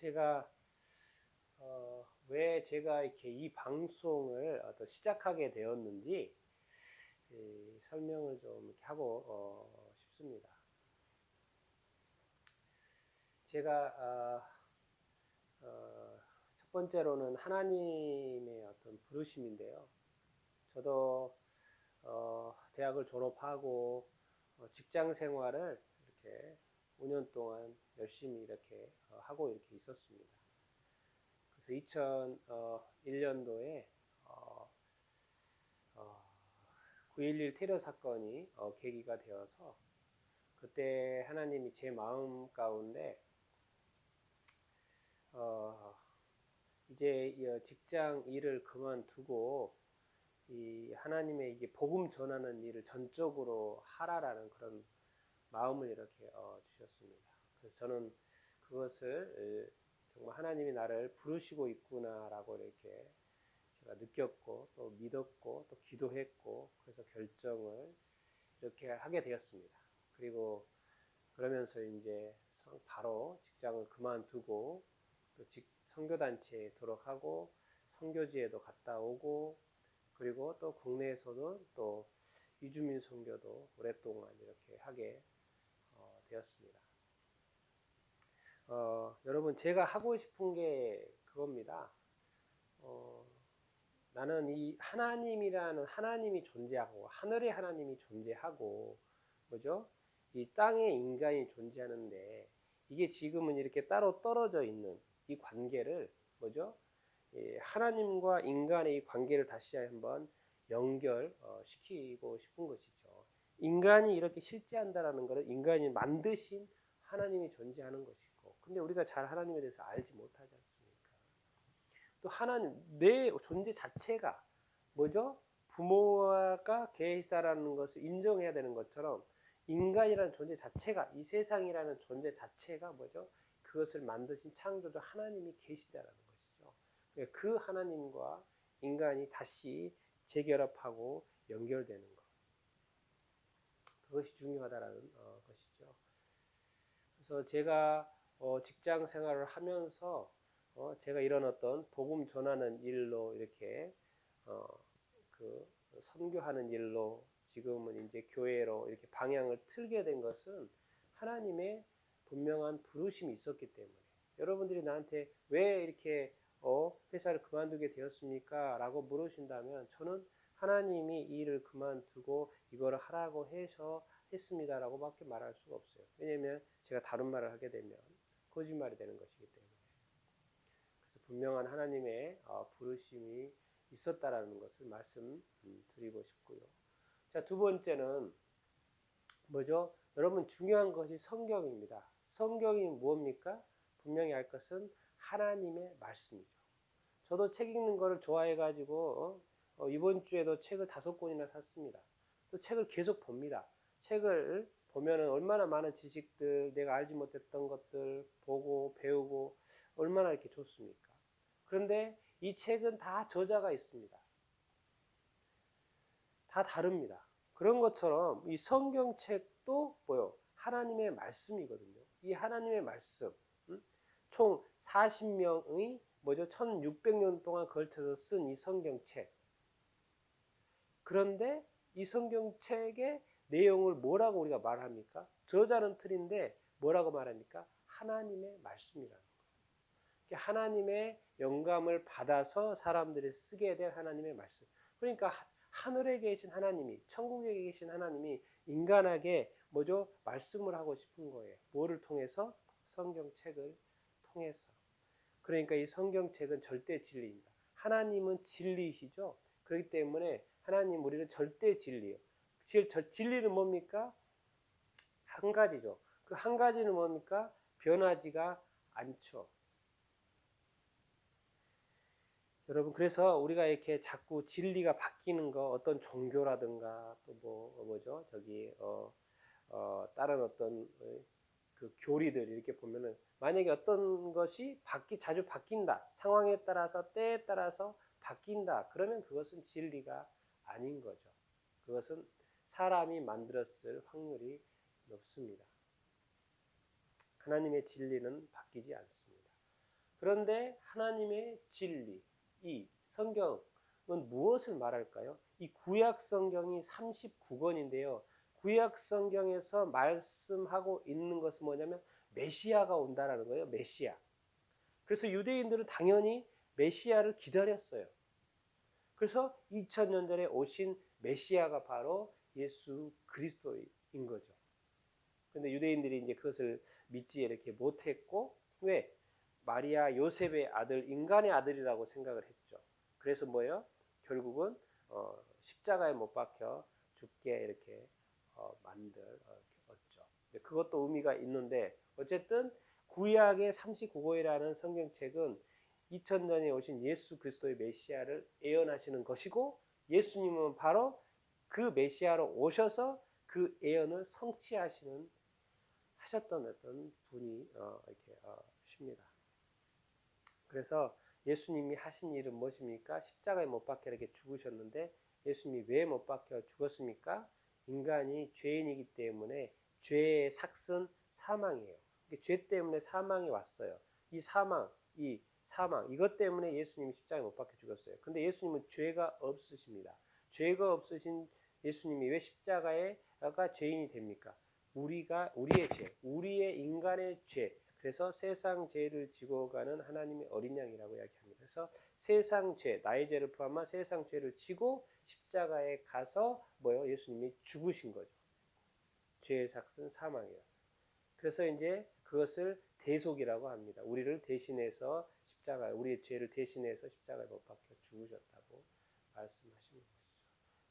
제가 어, 왜 제가 이렇게 이 방송을 어떤 시작하게 되었는지 이 설명을 좀 이렇게 하고 어, 싶습니다. 제가 어, 어, 첫 번째로는 하나님의 어떤 부르심인데요. 저도 어, 대학을 졸업하고 어, 직장 생활을 이렇게 5년 동안 열심히 이렇게 어, 하고 이렇게 있었습니다. 그래서 2001년도에 어, 9.11 테러 사건이 어, 계기가 되어서 그때 하나님이 제 마음 가운데 어, 이제 이 어, 직장 일을 그만두고 이 하나님의 이게 복음 전하는 일을 전적으로 하라라는 그런 마음을 이렇게 어, 주셨습니다. 그래서 저는 그것을 정말 하나님이 나를 부르시고 있구나라고 이렇게 제가 느꼈고 또 믿었고 또 기도했고 그래서 결정을 이렇게 하게 되었습니다. 그리고 그러면서 이제 바로 직장을 그만두고 또 선교단체에 들어가고 선교지에도 갔다 오고 그리고 또 국내에서도 또 이주민 선교도 오랫동안 이렇게 하게 어, 되었습니다. 어, 여러분 제가 하고 싶은 게 그겁니다. 어, 나는 이 하나님이라는 하나님이 존재하고 하늘의 하나님이 존재하고 뭐죠? 이 땅에 인간이 존재하는데 이게 지금은 이렇게 따로 떨어져 있는 이 관계를 뭐죠? 예, 하나님과 인간의 이 관계를 다시 한번 연결시키고 싶은 것이죠. 인간이 이렇게 실제한다라는 것은 인간이 만드신 하나님이 존재하는 것이고, 근데 우리가 잘 하나님에 대해서 알지 못하지 않습니까? 또 하나님 내 존재 자체가 뭐죠? 부모가 계시다라는 것을 인정해야 되는 것처럼 인간이라는 존재 자체가 이 세상이라는 존재 자체가 뭐죠? 그것을 만드신 창조주 하나님이 계시다라는 것이죠. 그러니까 그 하나님과 인간이 다시 재결합하고 연결되는 것. 그것이 중요하다라는 어, 것이죠. 그래서 제가 어, 직장 생활을 하면서 어, 제가 이런 어떤 복음 전하는 일로 이렇게 어, 그 선교하는 일로 지금은 이제 교회로 이렇게 방향을 틀게 된 것은 하나님의 분명한 부르심이 있었기 때문에 여러분들이 나한테 왜 이렇게 어, 회사를 그만두게 되었습니까? 라고 물으신다면 저는 하나님이 이 일을 그만두고 이거를 하라고 해서 했습니다. 라고 밖에 말할 수가 없어요. 왜냐면 제가 다른 말을 하게 되면 거짓말이 되는 것이기 때문에. 그래서 분명한 하나님의 어, 부르심이 있었다라는 것을 말씀드리고 싶고요. 자, 두 번째는 뭐죠? 여러분 중요한 것이 성경입니다. 성경이 뭡니까? 분명히 알 것은 하나님의 말씀이죠. 저도 책 읽는 거를 좋아해가지고 어, 어, 이번 주에도 책을 다섯 권이나 샀습니다. 또 책을 계속 봅니다. 책을 보면은 얼마나 많은 지식들, 내가 알지 못했던 것들 보고 배우고 얼마나 이렇게 좋습니까? 그런데 이 책은 다 저자가 있습니다. 다 다릅니다. 그런 것처럼 이 성경책도 뭐요? 하나님의 말씀이거든요. 이 하나님의 말씀, 음? 총 40명의 뭐죠? 1600년 동안 걸쳐서 쓴 이 성경책. 그런데 이 성경책의 내용을 뭐라고 우리가 말합니까? 저자는 틀인데 뭐라고 말합니까? 하나님의 말씀이라는 거예요. 하나님의 영감을 받아서 사람들이 쓰게 될 하나님의 말씀. 그러니까 하늘에 계신 하나님이 천국에 계신 하나님이 인간에게 뭐죠? 말씀을 하고 싶은 거예요. 뭐를 통해서? 성경책을 통해서. 그러니까 이 성경책은 절대 진리입니다. 하나님은 진리이시죠? 그렇기 때문에 하나님 우리는 절대 진리예요. 진리는 뭡니까? 한 가지죠. 그 한 가지는 뭡니까? 변하지가 않죠. 여러분 그래서 우리가 이렇게 자꾸 진리가 바뀌는 거 어떤 종교라든가 또 뭐 뭐죠 저기 어, 어 다른 어떤 어, 그 교리들 이렇게 보면은 만약에 어떤 것이 바뀌 자주 바뀐다 상황에 따라서 때에 따라서 바뀐다 그러면 그것은 진리가 아닌 거죠. 그것은 사람이 만들었을 확률이 높습니다. 하나님의 진리는 바뀌지 않습니다. 그런데 하나님의 진리, 이 성경은 무엇을 말할까요? 이 구약 성경이 39권인데요. 구약 성경에서 말씀하고 있는 것은 뭐냐면 메시아가 온다라는 거예요. 메시아. 그래서 유대인들은 당연히 메시아를 기다렸어요. 그래서 2000년 전에 오신 메시아가 바로 예수 그리스도인 거죠. 근데 유대인들이 이제 그것을 믿지 이렇게 못했고 왜 마리아 요셉의 아들 인간의 아들이라고 생각을 했죠. 그래서 뭐요? 결국은 어, 십자가에 못 박혀 죽게 이렇게 어, 만들었죠. 그것도 의미가 있는데 어쨌든 구약의 39고이라는 성경책은 2000년에 오신 예수 그리스도의 메시아를 예언하시는 것이고 예수님은 바로 그 메시아로 오셔서 그 예언을 성취하시는 하셨던 어떤 분이 어, 이렇게 어, 십니다. 그래서 예수님이 하신 일은 무엇입니까? 십자가에 못 박혀 이렇게 죽으셨는데 예수님이 왜 못 박혀 죽었습니까? 인간이 죄인이기 때문에 죄의 삭은 사망이에요. 죄 때문에 사망이 왔어요. 이 사망, 이 사망, 이것 때문에 예수님이 십자가에 못 박혀 죽었어요. 근데 예수님은 죄가 없으십니다. 죄가 없으신 예수님이 왜 십자가에가 죄인이 됩니까? 우리가 우리의 죄, 우리의 인간의 죄. 그래서 세상 죄를 지고 가는 하나님의 어린 양이라고 이야기합니다. 그래서 세상 죄, 나의 죄를 포함한 세상 죄를 지고 십자가에 가서 뭐요? 예수님이 죽으신 거죠. 죄의 삭은 사망이에요. 그래서 이제 그것을 대속이라고 합니다. 우리를 대신해서 십자가, 우리의 죄를 대신해서 십자가에 못 박혀 죽으셨다고 말씀하시는 것이죠.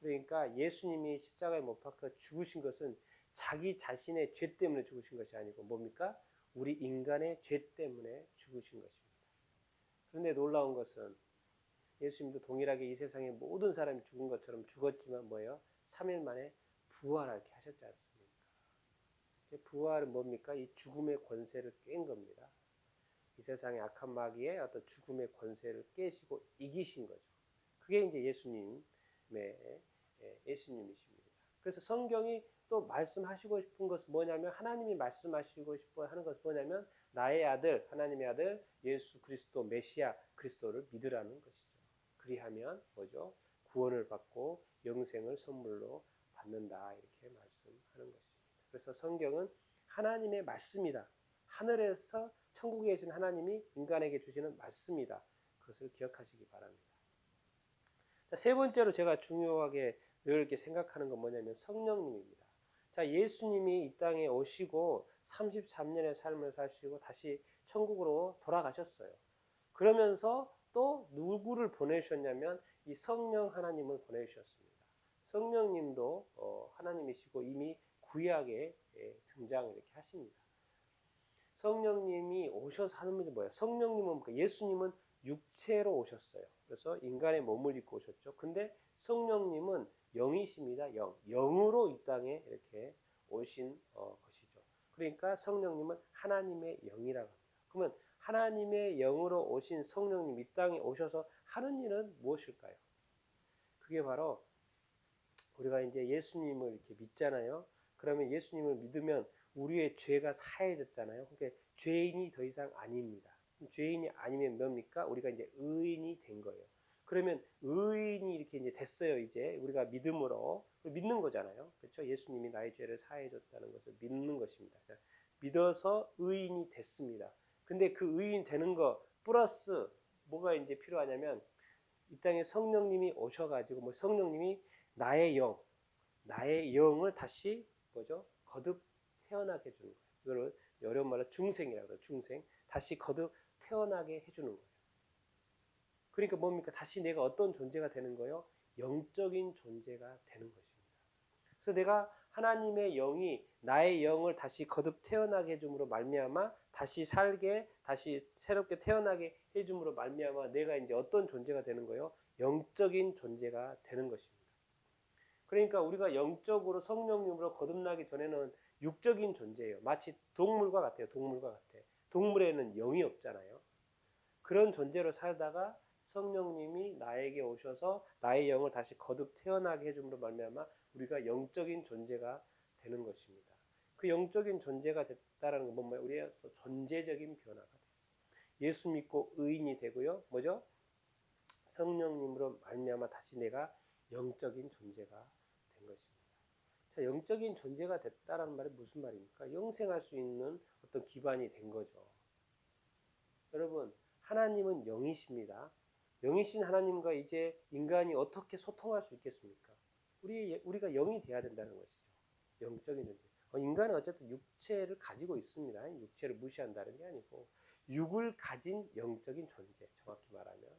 그러니까 예수님이 십자가에 못 박혀 죽으신 것은 자기 자신의 죄 때문에 죽으신 것이 아니고 뭡니까? 우리 인간의 죄 때문에 죽으신 것입니다. 그런데 놀라운 것은 예수님도 동일하게 이 세상의 모든 사람이 죽은 것처럼 죽었지만 뭐예요? 3일 만에 부활하게 하셨지 않습니까? 부활은 뭡니까? 이 죽음의 권세를 깬 겁니다. 이 세상의 악한 마귀의 어떤 죽음의 권세를 깨시고 이기신 거죠. 그게 이제 예수님의 예, 예수님이십니다. 그래서 성경이 또 말씀하시고 싶은 것은 뭐냐면 하나님이 말씀하시고 싶어 하는 것은 뭐냐면 나의 아들 하나님의 아들 예수 그리스도 메시아 그리스도를 믿으라는 것이죠. 그리하면 뭐죠? 구원을 받고 영생을 선물로 받는다 이렇게 말씀하는 것입니다. 그래서 성경은 하나님의 말씀이다. 하늘에서 천국에 계신 하나님이 인간에게 주시는 말씀이다. 그것을 기억하시기 바랍니다. 자, 세 번째로 제가 중요하게 늘 이렇게 생각하는 건 뭐냐면 성령님입니다. 자, 예수님이 이 땅에 오시고 33년의 삶을 사시고 다시 천국으로 돌아가셨어요. 그러면서 또 누구를 보내셨냐면 이 성령 하나님을 보내주셨습니다. 성령님도 어, 하나님이시고 이미 구약에 예, 등장 이렇게 하십니다. 성령님이 오셔서 하는 일이 뭐예요? 성령님은 뭡니까? 예수님은 육체로 오셨어요. 그래서 인간의 몸을 입고 오셨죠. 근데 성령님은 영이십니다. 영. 영으로 이 땅에 이렇게 오신 어, 것이죠. 그러니까 성령님은 하나님의 영이라고 합니다. 그러면 하나님의 영으로 오신 성령님 이 땅에 오셔서 하는 일은 무엇일까요? 그게 바로 우리가 이제 예수님을 이렇게 믿잖아요. 그러면 예수님을 믿으면 우리의 죄가 사해졌잖아요. 그러니까 죄인이 더 이상 아닙니다. 죄인이 아니면 뭡니까? 우리가 이제 의인이 된 거예요. 그러면 의인이 이렇게 이제 됐어요. 이제 우리가 믿음으로 믿는 거잖아요. 그렇죠? 예수님이 나의 죄를 사해 줬다는 것을 믿는 것입니다. 믿어서 의인이 됐습니다. 근데 그 의인 되는 거 플러스 뭐가 이제 필요하냐면 이 땅에 성령님이 오셔가지고 뭐 성령님이 나의 영, 나의 영을 다시 뭐죠? 거듭 태어나게 해주는 거예요. 이거를 어려운 말로 중생이라고 해요. 중생. 다시 거듭 태어나게 해주는 거예요. 그러니까 뭡니까? 다시 내가 어떤 존재가 되는 거예요? 영적인 존재가 되는 것입니다. 그래서 내가 하나님의 영이 나의 영을 다시 거듭 태어나게 해줌으로 말미암아 다시 살게 다시 새롭게 태어나게 해줌으로 말미암아 내가 이제 어떤 존재가 되는 거예요? 영적인 존재가 되는 것입니다. 그러니까 우리가 영적으로 성령님으로 거듭나기 전에는 육적인 존재예요. 마치 동물과 같아요. 동물과 같아. 동물에는 영이 없잖아요. 그런 존재로 살다가 성령님이 나에게 오셔서 나의 영을 다시 거듭 태어나게 해줌으로 말미암아 우리가 영적인 존재가 되는 것입니다. 그 영적인 존재가 됐다라는 건 뭐예요? 우리의 존재적인 변화가 됐어요. 예수 믿고 의인이 되고요. 뭐죠? 성령님으로 말미암아 다시 내가 영적인 존재가 된 것입니다. 자, 영적인 존재가 됐다라는 말이 무슨 말입니까? 영생할 수 있는 어떤 기반이 된 거죠. 여러분, 하나님은 영이십니다. 영이신 하나님과 이제 인간이 어떻게 소통할 수 있겠습니까? 우리 우리가 영이 돼야 된다는 것이죠. 영적인 존재. 어, 인간은 어쨌든 육체를 가지고 있습니다. 육체를 무시한다는 게 아니고 육을 가진 영적인 존재. 정확히 말하면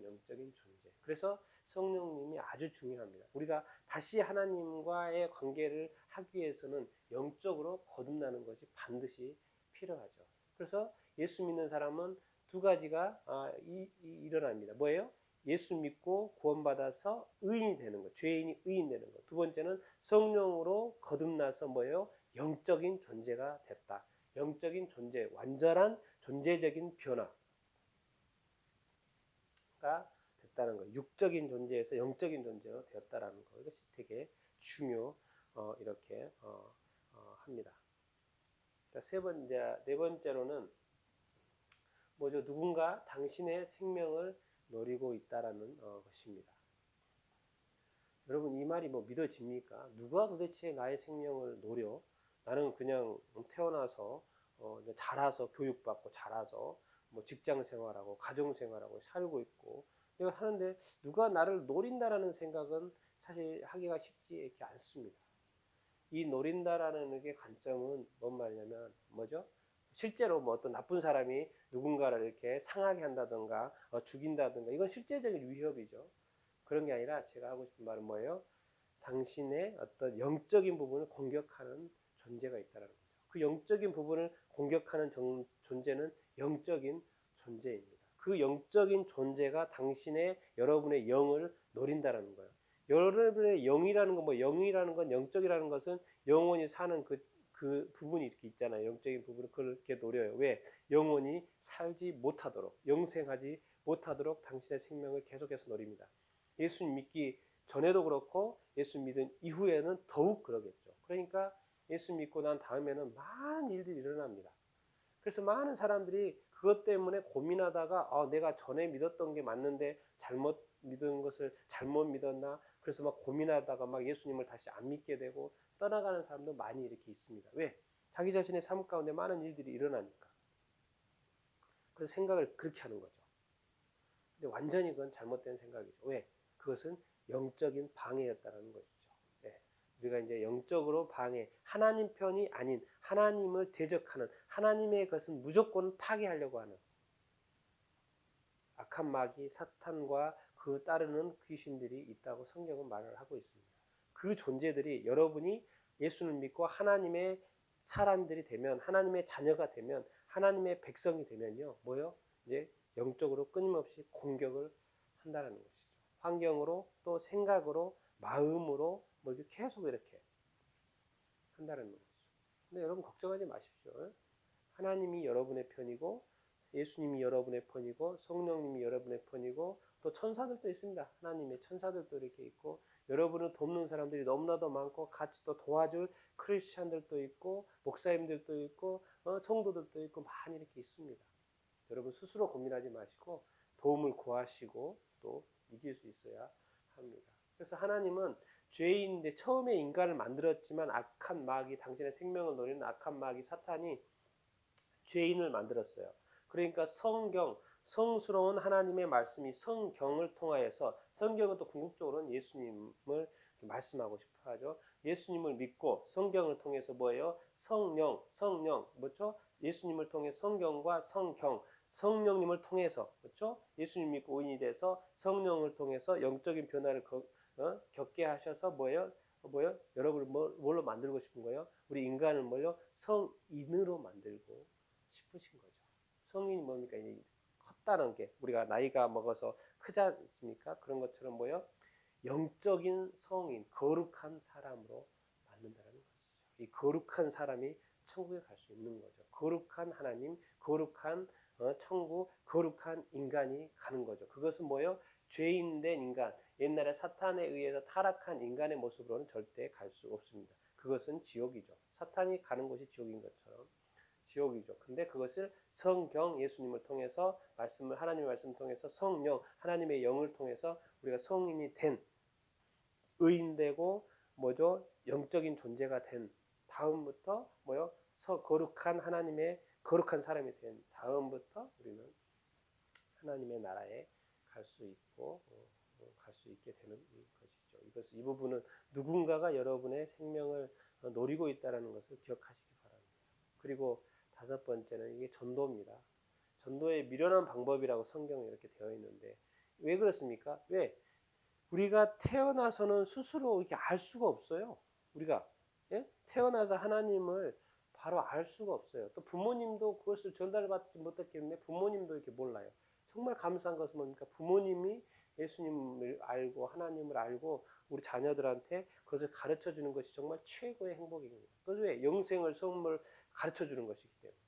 영적인 존재. 그래서 성령님이 아주 중요합니다. 우리가 다시 하나님과의 관계를 하기 위해서는 영적으로 거듭나는 것이 반드시 필요하죠. 그래서 예수 믿는 사람은 두 가지가 아, 이, 이, 일어납니다. 뭐예요? 예수 믿고 구원받아서 의인이 되는 것, 죄인이 의인 되는 것. 두 번째는 성령으로 거듭나서 뭐예요? 영적인 존재가 됐다. 영적인 존재, 완전한 존재적인 변화 가 됐다는 거. 육적인 존재에서 영적인 존재가 되었다라는 거. 이것이 되게 중요 어, 이렇게 어, 어, 합니다. 세 번째, 네 번째로는 뭐죠? 누군가 당신의 생명을 노리고 있다라는 어, 것입니다. 여러분 이 말이 뭐 믿어집니까? 누가 도대체 나의 생명을 노려? 나는 그냥 태어나서 어, 자라서 교육받고 자라서 뭐 직장 생활하고 가정 생활하고 살고 있고 이거 하는데 누가 나를 노린다라는 생각은 사실 하기가 쉽지 않습니다. 이 노린다라는 게 관점은 뭔 말이냐면 뭐죠? 실제로 뭐 어떤 나쁜 사람이 누군가를 이렇게 상하게 한다든가 어, 죽인다든가 이건 실제적인 위협이죠. 그런 게 아니라 제가 하고 싶은 말은 뭐예요? 당신의 어떤 영적인 부분을 공격하는 존재가 있다는 거죠. 그 영적인 부분을 공격하는 정, 존재는 영적인 존재입니다. 그 영적인 존재가 당신의 여러분의 영을 노린다라는 거예요. 여러분의 영이라는 건 뭐 영이라는 건 영적이라는 것은 영원히 사는 그, 그 부분이 이렇게 있잖아요. 영적인 부분을 그렇게 노려요. 왜? 영원히 살지 못하도록 영생하지 못하도록 당신의 생명을 계속해서 노립니다. 예수 믿기 전에도 그렇고 예수 믿은 이후에는 더욱 그러겠죠. 그러니까 예수 믿고 난 다음에는 많은 일들이 일어납니다. 그래서 많은 사람들이 그것 때문에 고민하다가 아, 내가 전에 믿었던 게 맞는데 잘못 믿은 것을 잘못 믿었나 그래서 막 고민하다가 막 예수님을 다시 안 믿게 되고 떠나가는 사람도 많이 이렇게 있습니다. 왜? 자기 자신의 삶 가운데 많은 일들이 일어나니까. 그래서 생각을 그렇게 하는 거죠. 근데 완전히 그건 잘못된 생각이죠. 왜? 그것은 영적인 방해였다는 것이죠. 네. 우리가 이제 영적으로 방해, 하나님 편이 아닌 하나님을 대적하는 하나님의 것은 무조건 파괴하려고 하는 악한 마귀, 사탄과 그 따르는 귀신들이 있다고 성경은 말을 하고 있습니다. 그 존재들이 여러분이 예수를 믿고 하나님의 사람들이 되면 하나님의 자녀가 되면 하나님의 백성이 되면요. 뭐요? 이제 영적으로 끊임없이 공격을 한다는 것이죠. 환경으로 또 생각으로 마음으로 뭐 이렇게 계속 이렇게 한다는 거죠. 근데 여러분 걱정하지 마십시오. 하나님이 여러분의 편이고 예수님이 여러분의 편이고 성령님이 여러분의 편이고 또 천사들도 있습니다. 하나님의 천사들도 이렇게 있고 여러분을 돕는 사람들이 너무나도 많고 같이 또 도와줄 크리스찬들도 있고 목사님들도 있고 어, 성도들도 있고 많이 이렇게 있습니다. 여러분 스스로 고민하지 마시고 도움을 구하시고 또 이길 수 있어야 합니다. 그래서 하나님은 죄인인데 처음에 인간을 만들었지만 악한 마귀 당신의 생명을 노리는 악한 마귀 사탄이 죄인을 만들었어요. 그러니까 성경 성스러운 하나님의 말씀이 성경을 통하여서 성경은 또 궁극적으로는 예수님을 말씀하고 싶어 하죠. 예수님을 믿고 성경을 통해서 뭐예요? 성령, 성령, 뭐죠? 예수님을 통해 성경과 성경, 성령님을 통해서 그렇죠? 예수님 믿고 의인이 돼서 성령을 통해서 영적인 변화를 거, 어? 겪게 하셔서 뭐예요? 뭐예요? 여러분을 뭐, 뭘로 만들고 싶은 거예요? 우리 인간을 뭐요? 성인으로 만들고 싶으신 거죠. 성인이 뭡니까? 컸다는 게 우리가 나이가 먹어서 크지 않습니까? 그런 것처럼 뭐요? 영적인 성인, 거룩한 사람으로 만든다는 것이죠. 이 거룩한 사람이 천국에 갈 수 있는 거죠. 거룩한 하나님, 거룩한 어, 천국, 거룩한 인간이 가는 거죠. 그것은 뭐요? 죄인된 인간, 옛날에 사탄에 의해서 타락한 인간의 모습으로는 절대 갈 수 없습니다. 그것은 지옥이죠. 사탄이 가는 곳이 지옥인 것처럼 지옥이죠. 근데 그것을 성경 예수님을 통해서 말씀을 하나님의 말씀을 통해서 성령 하나님의 영을 통해서 우리가 성인이 된 의인되고 뭐죠? 영적인 존재가 된 다음부터 뭐요? 서 거룩한 하나님의 거룩한 사람이 된 다음부터 우리는 하나님의 나라에 갈 수 있고 어, 갈수 있게 되는 것이죠. 이것이 이 부분은 누군가가 여러분의 생명을 어, 노리고 있다라는 것을 기억하시기 바랍니다. 그리고 다섯 번째는 이게 전도입니다. 전도의 미련한 방법이라고 성경에 이렇게 되어 있는데 왜 그렇습니까? 왜 우리가 태어나서는 스스로 이렇게 알 수가 없어요. 우리가 예? 태어나서 하나님을 바로 알 수가 없어요. 또 부모님도 그것을 전달받지 못했기 때문에 부모님도 이렇게 몰라요. 정말 감사한 것은 뭡니까? 부모님이 예수님을 알고 하나님을 알고 우리 자녀들한테 그것을 가르쳐 주는 것이 정말 최고의 행복입니다. 그것 왜? 영생을 선물 가르쳐 주는 것이기 때문에.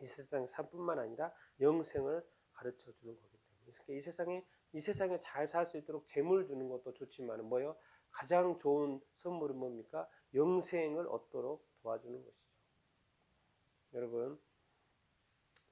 이 세상 삶뿐만 아니라 영생을 가르쳐 주는 거기 때문에. 이 세상에 이 세상에 잘 살 수 있도록 재물 주는 것도 좋지만 뭐요? 가장 좋은 선물은 뭡니까? 영생을 얻도록 도와주는 것이죠. 여러분,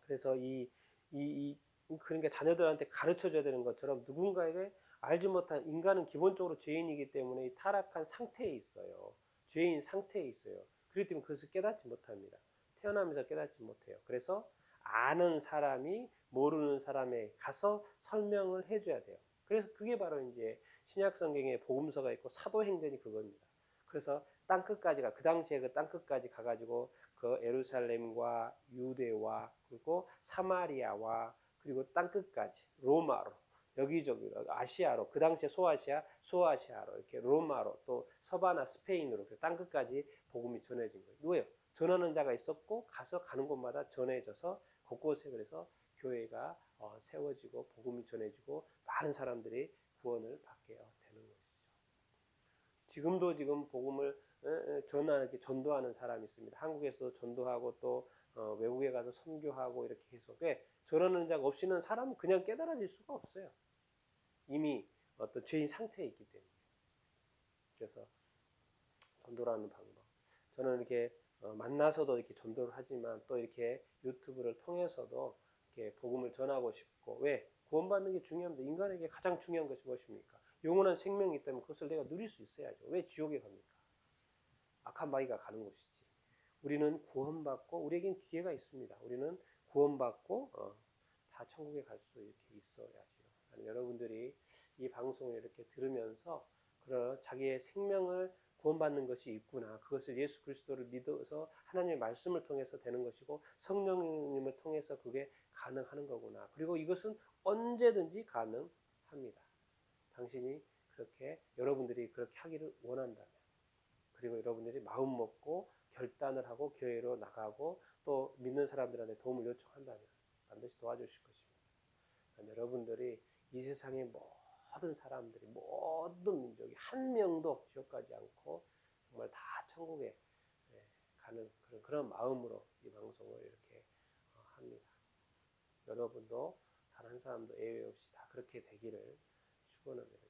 그래서 이, 이, 이 그러니까 자녀들한테 가르쳐 줘야 되는 것처럼 누군가에게 알지 못한 인간은 기본적으로 죄인이기 때문에 이 타락한 상태에 있어요. 죄인 상태에 있어요. 그렇기 때문에 그것을 깨닫지 못합니다. 태어나면서 깨닫지 못해요. 그래서 아는 사람이 모르는 사람에 가서 설명을 해줘야 돼요. 그래서 그게 바로 이제 신약 성경에 복음서가 있고 사도행전이 그겁니다. 그래서 땅 끝까지가 그 당시에 그 땅 끝까지 가가지고 그 에루살렘과 유대와 그리고 사마리아와 그리고 땅 끝까지 로마로 여기저기로 아시아로 그 당시에 소아시아 소아시아로 이렇게 로마로 또 서바나 스페인으로 그땅 끝까지 복음이 전해진 거예요. 왜요? 전하는 자가 있었고 가서 가는 곳마다 전해져서 곳곳에 그래서 교회가 어, 세워지고 복음이 전해지고 많은 사람들이 구원을 받게 되는 것이죠. 지금도 지금 복음을 전하게 전도하는 사람이 있습니다. 한국에서 전도하고 또 어, 외국에 가서 선교하고 이렇게 해서 왜 전하는 자가 없이는 사람은 그냥 깨달아질 수가 없어요. 이미 어떤 죄인 상태에 있기 때문에. 그래서 전도라는 방법. 저는 이렇게 어, 만나서도 이렇게 전도를 하지만 또 이렇게 유튜브를 통해서도 이렇게 복음을 전하고 싶고 왜 구원받는 게 중요합니다. 인간에게 가장 중요한 것이 무엇입니까? 영원한 생명이 있다면 그것을 내가 누릴 수 있어야죠. 왜 지옥에 갑니까? 악한 마귀가 가는 곳이지. 우리는 구원받고 우리에겐 기회가 있습니다. 우리는 구원받고 어, 다 천국에 갈 수 이렇게 있어야죠. 여러분들이 이 방송을 이렇게 들으면서 그런 자기의 생명을 구원받는 것이 있구나. 그것을 예수 그리스도를 믿어서 하나님의 말씀을 통해서 되는 것이고 성령님을 통해서 그게 가능하는 거구나. 그리고 이것은 언제든지 가능합니다. 당신이 그렇게 여러분들이 그렇게 하기를 원한다면 그리고 여러분들이 마음 먹고 결단을 하고 교회로 나가고 또 믿는 사람들한테 도움을 요청한다면 반드시 도와주실 것입니다. 여러분들이 이 세상의 모든 사람들이 모든 민족이 한 명도 지옥 가지 않고 정말 다 천국에 예, 가는 그런, 그런 마음으로 이 방송을 이렇게 어, 합니다. 여러분도 단한 사람도 예외 없이 다 그렇게 되기를 축원합니다.